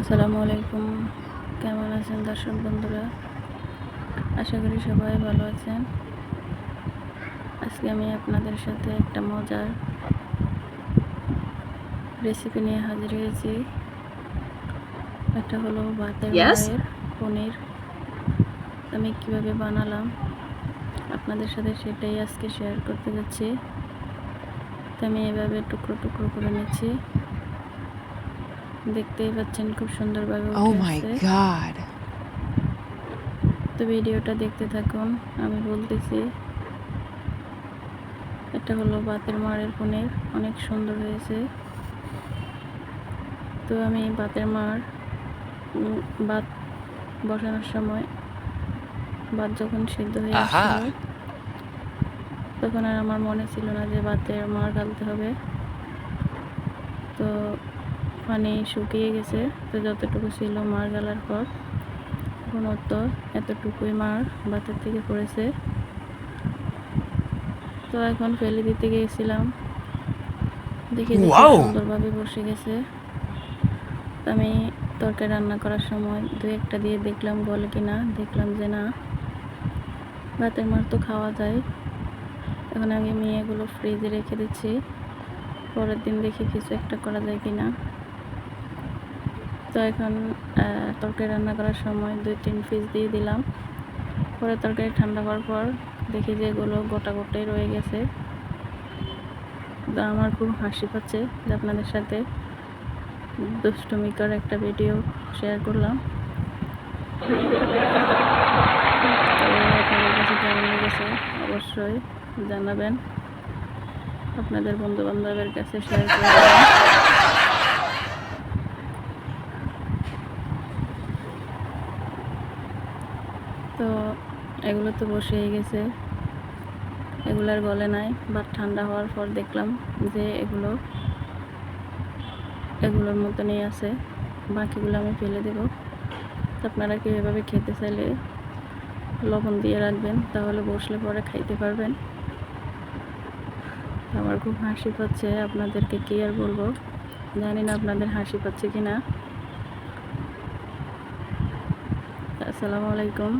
আসসালামু আলাইকুম। কেমন আছেন দর্শক বন্ধুরা? আশা করি সবাই ভালো আছেন। আজকে আমি আপনাদের সাথে একটা মজার রেসিপি নিয়ে হাজির হয়েছি। একটা হলো ভাতের? মায়ের পনির। আমি কীভাবে বানালাম আপনাদের সাথে সেটাই আজকে শেয়ার করতে যাচ্ছি। তো আমি এভাবে টুকরো টুকরো করে নিচ্ছি। দেখতেই পাচ্ছেন খুব সুন্দরভাবে my আসছে। god. তো ভিডিওটা দেখতে থাকুন আমি বলতেছি এটা হলো বাতের মারের পনির অনেক সুন্দর হয়েছে তো আমি বাতের মার ভাত বসানোর সময় ভাত যখন সিদ্ধ হয়ে আহা। তখন আর আমার মনে ছিল না যে ভাতের মার গালতে হবে তো পানি শুকিয়ে গেছে তো যতটুকু ছিল মার গালার পর ঘনত্ব এতটুকুই মার ভাতের থেকে পড়েছে। তো এখন ফেলে দিতে গিয়েছিলাম দেখি! সুন্দরভাবে বসে গেছে। আমি তরকারি রান্না করার সময় দু একটা দিয়ে দেখলাম গলে কিনা দেখলাম যে না ভাতের মার তো খাওয়া যায়। এখন আমি মেয়েগুলো ফ্রিজে রেখে দিচ্ছি। পরের দিন দেখি কিছু একটা করা যায় কিনা। তো এখন তরকারি রান্না করার সময় দুই তিন পিস দিয়ে দিলাম। পরে তরকারি ঠান্ডা হওয়ার পর দেখি যে এগুলো গোটা গোটাই রয়ে গেছে। আমার খুব হাসি পাচ্ছে যে আপনাদের সাথে দুষ্টমিকর একটা ভিডিও শেয়ার করলাম। লেগেছে? অবশ্যই জানাবেন। আপনাদের বন্ধু বান্ধবের কাছে শেয়ার করে তো এগুলো তো বসেই গেছে। এগুলার গলে নাই বা ঠান্ডা হওয়ার পর দেখলাম যে এগুলো, এগুলোর মতনই আছে। বাকিগুলো আমি ফেলে দেব। আপনারা কি এভাবে খেতে চাইলে লবণ দিয়ে রাখবেন, তাহলে বসলে পরে খাইতে পারবেন। আমার খুব হাসি পাচ্ছে, আপনাদেরকে কি আর বলব? জানি না আপনাদের হাসি পাচ্ছে কি না আসসালামু আলাইকুম।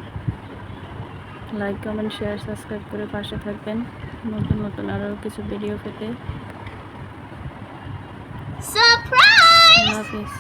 লাইক কমেন্ট শেয়ার সাবস্ক্রাইব করে পাশে থাকবেন। নতুন নতুন আরও কিছু ভিডিও পেতে! হাফিজ।